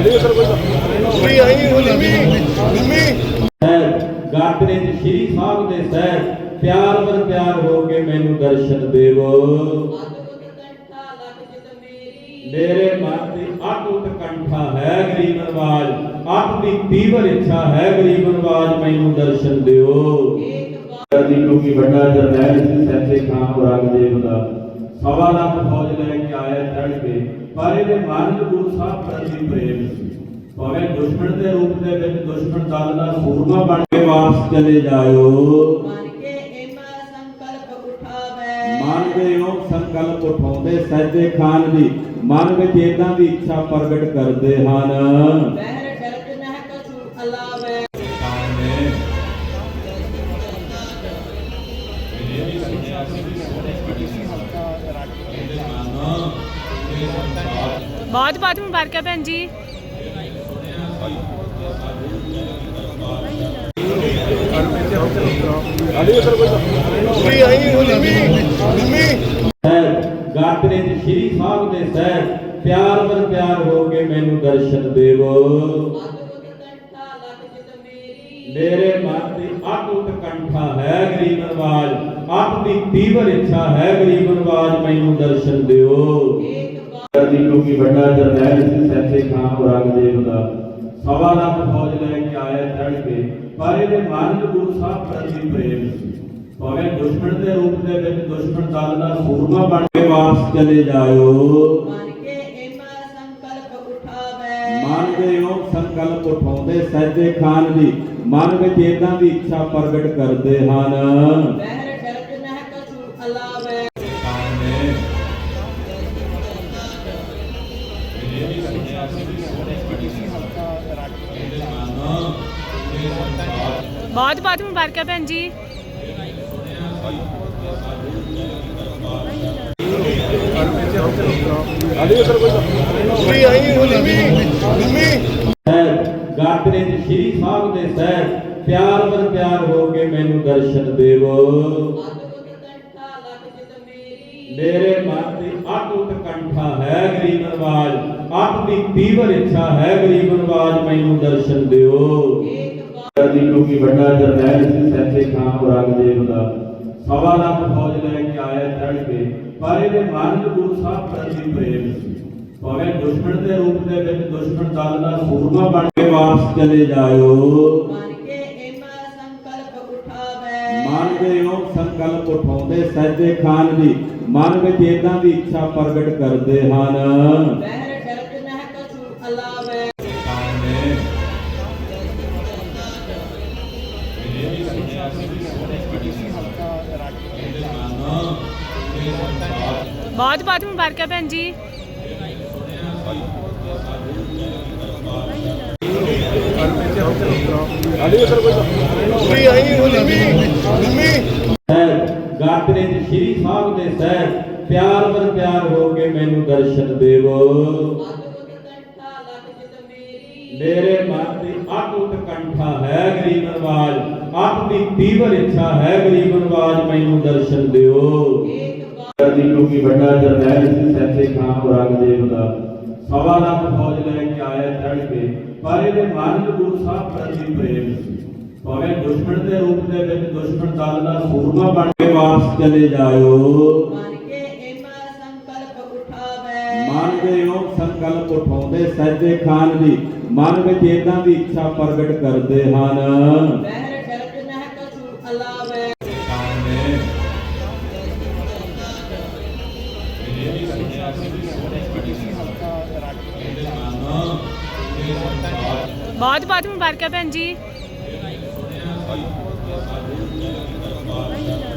ਵੀ ਆਈ ਹੋਲੀ ਵੀ mummy. ਸਹਿਬ ਗਾਤਰੇ ਚ ਸ਼੍ਰੀ ਸਾਹਿਬ ਦੇ ਸਹਿਬ ਪਿਆਰ ਵਰ ਪਿਆਰ ਹੋ ਕੇ ਮੈਨੂੰ ਦਰਸ਼ਨ ਦੇਵੋ। ਮੇਰੀ ਮੇਰੇ ਮਨ ਦੀ ਅਟੁੱਟ ਕੰਠਾ ਹੈ ਗਰੀਬ ਨਵਾਜ ਆਪ ਦੀ ਤੀਵਰ ਇੱਛਾ ਹੈ ਗਰੀਬ ਨਵਾਜ ਮੈਨੂੰ ਦਰਸ਼ਨ ਦਿਓ। ਦੀ ਕਿਉਂਕਿ ਵੱਡਾ ਜਰਨੈਲ ਸੀ ਸੱਚੇ ਖਾਨ ਔਰੰਗਜ਼ੇਬ ਦਾ। ਸਵਾ ਲੱਖ ਫੌਜ ਲੈ ਕੇ ਆਇਆ ਚੜ ਕੇ ਪਰ ਇਹਦੇ ਮਨ ਗੁਰੂ ਸਾਹਿਬ ਪ੍ਰਤੀ ਪ੍ਰੇਮ ਸੀ। ਭਾਵੇਂ ਦੁਸ਼ਮਣ ਦੇ ਰੂਪ ਦੇ ਵਿੱਚ ਦੁਸ਼ਮਣ ਦਲ ਦਾ ਸੂਰਮਾ ਬਣ ਕੇ ਵਾਪਸ ਚਲੇ ਜਾਇਓ। ਮਨ ਕੇ ਏਮਾ ਸੰਕਲਪ ਉਠਾਵੇ। ਮਨ ਦੇ ਉਹ ਸੰਕਲਪ ਉਠਾਉਂਦੇ ਸੱਚੇ ਖਾਨ ਦੀ। ਮਨ ਵਿੱਚ ਇਦਾਂ ਦੀ ਇੱਛਾ ਪ੍ਰਗਟ ਕਰਦੇ ਹਨ। ਬਹਿਰ ਡਰਤ ਨਹਿ ਕਛੂ ਅਲਾਵੇ ਬਹੁਤ ਬਹੁਤ ਮੁਬਾਰਕਾਂ ਭੈਣ ਜੀ। ਗਾਤਰੇ ਚ ਸ਼੍ਰੀ ਸਾਹਿਬ ਦੇ ਸਹਿਬ ਪਿਆਰ ਵਰ ਪਿਆਰ ਹੋ ਕੇ ਮੈਨੂੰ ਦਰਸ਼ਨ ਦੇਵੋ। ਮੇਰੇ ਮਨ ਦੀ ਅਟੁੱਟ ਕੰਠਾ ਹੈ ਗਰੀਬ ਨਵਾਜ ਆਪ ਦੀ ਤੀਵਰ ਇੱਛਾ ਹੈ ਗਰੀਬ ਨਵਾਜ ਮੈਨੂੰ ਦਰਸ਼ਨ ਦਿਓ। ਦੀ ਕਿਉਂਕਿ ਵੱਡਾ ਜਰਨੈਲ ਸੀ ਸੱਚੇ ਖਾਨ ਔਰੰਗਜ਼ੇਬ ਦਾ ਸਵਾ ਲੱਖ ਫੌਜ ਲੈ ਕੇ ਆਇਆ ਚੜ ਕੇ ਪਰ ਇਹਦੇ ਮਨ ਗੁਰੂ ਸਾਹਿਬ ਪ੍ਰਤੀ ਪ੍ਰੇਮ। ਸੀ ਭਾਵੇਂ ਦੁਸ਼ਮਣ ਦੇ ਰੂਪ ਦੇ ਵਿੱਚ ਦੁਸ਼ਮਣ ਦਲ ਦਾ ਸੂਰਮਾ ਬਣ ਕੇ ਵਾਪਸ ਚਲੇ ਜਾਇਓ। ਮਨ ਦੇ ਉਹ ਸੰਕਲਪ ਉਠਾਉਂਦੇ ਸੱਚੇ ਖਾਨ ਦੀ। ਮਨ ਵਿੱਚ ਇਦਾਂ ਦੀ ਇੱਛਾ ਪ੍ਰਗਟ ਕਰਦੇ ਹਨ। ਬਹੁਤ ਬਹੁਤ ਮੁਬਾਰਕਾਂ ਭੈਣ ਜੀ। ਵੀ ਆਈ ਹੋਲੀ ਵੀ ਗਾਤਰੇ ਚ ਸ਼੍ਰੀ ਸਾਹਿਬ ਦੇ ਸਹਿਬ, ਪਿਆਰ ਵਰ ਪਿਆਰ ਹੋ ਕੇ ਮੈਨੂੰ ਦਰਸ਼ਨ ਦੇਵੋ। ਮੇਰੇ ਮਨ ਦੀ ਅਟੁੱਟ ਕੰਠਾ ਹੈ ਗਰੀਬ ਨਵਾਜ ਆਪ ਦੀ ਤੀਵਰ ਇੱਛਾ ਹੈ ਗਰੀਬ ਨਵਾਜ ਮੈਨੂੰ ਦਰਸ਼ਨ ਦਿਓ। ਦੀ ਕਿਉਂਕਿ ਵੱਡਾ ਜਰਨੈਲ ਸੀ ਸੱਚੇ ਖਾਨ ਔਰੰਗਜ਼ੇਬ ਦਾ। ਸਵਾ ਲੱਖ ਫੌਜ ਲੈ ਕੇ ਆਇਆ ਚੜ ਕੇ ਪਰ ਇਹਦੇ ਮਨ ਗੁਰੂ ਸਾਹਿਬ ਪ੍ਰਤੀ ਪ੍ਰੇਮ ਸੀ। ਭਾਵੇਂ ਦੁਸ਼ਮਣ ਦੇ ਰੂਪ ਦੇ ਵਿੱਚ ਦੁਸ਼ਮਣ ਦਲ ਦਾ ਸੂਰਮਾ ਬਣ ਕੇ ਵਾਪਸ ਚਲੇ ਜਾਇਓ। ਮਨ ਕੇ ਸੰਕਲਪ ਉਠਾਵੇ। ਮਨ ਦੇ ਉਹ ਸੰਕਲਪ ਉਠਾਉਂਦੇ ਸੱਚੇ ਖਾਨ ਦੀ ਮਨ ਵਿੱਚ ਇਦਾਂ ਦੀ ਇੱਛਾ ਪ੍ਰਗਟ ਕਰਦੇ ਹਨ। ਬਹਿਰ ਡਰਤ ਨਹਿ ਕਛੂ ਅਲਾਵੇ। ਬਹੁਤ ਬਹੁਤ ਮੁਬਾਰਕਾਂ ਭੈਣ ਜੀ। ਗਾਤਰੇ ਚ ਸ਼੍ਰੀ ਸਾਹਿਬ ਦੇ ਸਹਿਬ ਪਿਆਰ ਵਰ ਪਿਆਰ ਹੋ ਕੇ ਮੈਨੂੰ ਦਰਸ਼ਨ ਦੇਵੋ। ਮੇਰੇ ਮਨ ਦੀ ਅਟੁੱਟ ਕੰਠਾ ਹੈ ਗਰੀਬ ਨਵਾਜ ਆਪ ਦੀ ਤੀਵਰ ਇੱਛਾ ਹੈ ਗਰੀਬ ਨਵਾਜ ਮੈਨੂੰ ਦਰਸ਼ਨ ਦਿਓ। ਦੀ ਕਿਉਂਕਿ ਵੱਡਾ ਜਰਨੈਲ ਸੀ ਸੱਚੇ ਖਾਨ ਔਰੰਗਜ਼ੇਬ ਦਾ ਸਵਾ ਲੱਖ ਫੌਜ ਲੈ ਕੇ ਆਇਆ ਚੜ ਕੇ, ਪਰ ਇਹਦੇ ਮਨ ਚ ਗੁਰੂ ਸਾਹਿਬ ਪ੍ਰਤੀ ਪ੍ਰੇਮ ਸੀ। ਭਾਵੇਂ ਦੁਸ਼ਮਣ ਦੇ ਰੂਪ ਦੇ ਵਿੱਚ ਦੁਸ਼ਮਣ ਦਲ ਦਾ ਸੂਰਮਾ ਬਣ ਕੇ ਵਾਪਸ ਚਲੇ ਜਾਇਓ। ਉਠਾਵੇ ਮਨ ਦੇ ਉਹ ਸੰਕਲਪ ਉਠਾਉਂਦੇ ਸੱਚੇ ਖਾਨ ਦੀ। ਮਨ ਵਿੱਚ ਇਦਾਂ ਦੀ ਇੱਛਾ ਪ੍ਰਗਟ ਕਰਦੇ ਹਨ। ਬਹੁਤ ਬਹੁਤ ਮੁਬਾਰਕਾਂ ਭੈਣ ਜੀ।